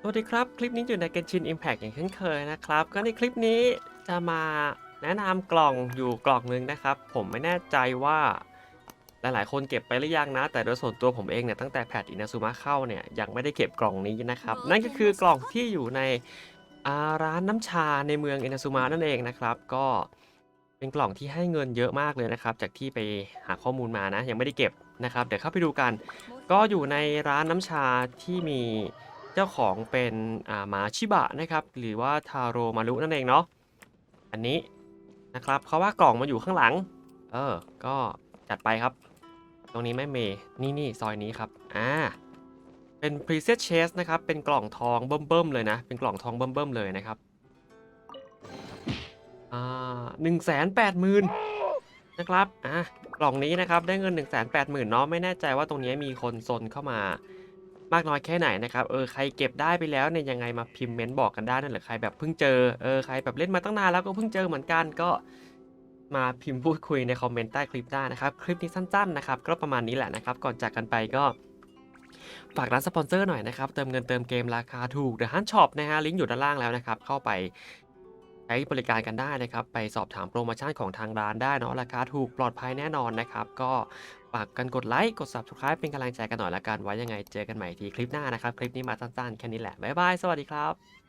สวัสดีครับ คลิปนี้อยู่ใน Genshin Impact อย่างเช่นเคยนะครับ ก็ในคลิปนี้จะมาแนะนำกล่องอยู่กล่องหนึงนะครับ ผมไม่แน่ใจว่าหลายๆ คนเก็บไปหรือยังนะ แต่โดยส่วนตัวผมเองเนี่ยตั้งแต่แพทอินาซูมะเข้าเนี่ยยังไม่ได้เก็บกล่องนี้นะครับ นั่นก็คือกล่องที่อยู่ในอ่าร้านน้ำชาในเมืองอินาซูมะนั่นเองนะครับ ก็เป็นกล่องที่ให้เงินเยอะมากเลยนะครับ จากที่ไปหาข้อมูลมานะ ยังไม่ได้เก็บนะครับ เดี๋ยวเข้าไปดูกัน ก็อยู่ในร้านน้ำชาที่มี เจ้าของเป็นหมาชิบะนะครับ หรือว่าทาโรมารุนั่นเองเนาะอันนี้นะครับเขาว่ากล่องมาอยู่ข้างหลัง เออ ก็จัดไปครับ ตรงนี้ไม่เมนี่นี่ซอยนี้ครับอ่าเป็น preset chest นะครับ เป็นกล่องทองเบิ่มๆเลยนะ เป็นกล่องทองเบิ่มๆเลยนะครับอ่าหนึ่งแสนแปดหมื่นนะครับอะกล่องนี้นะครับได้เงิน 1 8 0 0 0 0เนาะไม่แน่ใจว่าตรงนี้มีคนซนเข้ามา มากน้อยแค่ไหนนะครับเออใครเก็บได้ไปแล้วเนี่ยยังไงมาพิมพ์เมนต์บอกกันได้นั่นแหละใครแบบเพิ่งเจอเออใครแบบเล่นมาตั้งนานแล้วก็เพิ่งเจอเหมือนกันก็มาพิมพ์พูดคุยในคอมเมนต์ใต้คลิปได้นะครับ คลิปนี้สั้นๆนะครับ ก็ประมาณนี้แหละนะครับ ก่อนจากกันไปก็ ฝากร้านสปอนเซอร์หน่อยนะครับ เติมเงินเติมเกมราคาถูก The Hunt Shop นะฮะลิงก์อยู่ด้านล่างแล้วนะครับ เข้าไป ใช้บริการกันได้นะครับ ไปสอบถามโปรโมชั่นของทางร้านได้เนาะราคาถูกปลอดภัยแน่นอนนะครับ ก็ฝากกันกดไลค์ กด Subscribe เป็นกำลังใจกันหน่อยละกันไว้ยังไงเจอกันใหม่ทีคลิปหน้านะครับ คลิปนี้มาสั้นๆ แค่นี้แหละ บ๊ายบาย สวัสดีครับ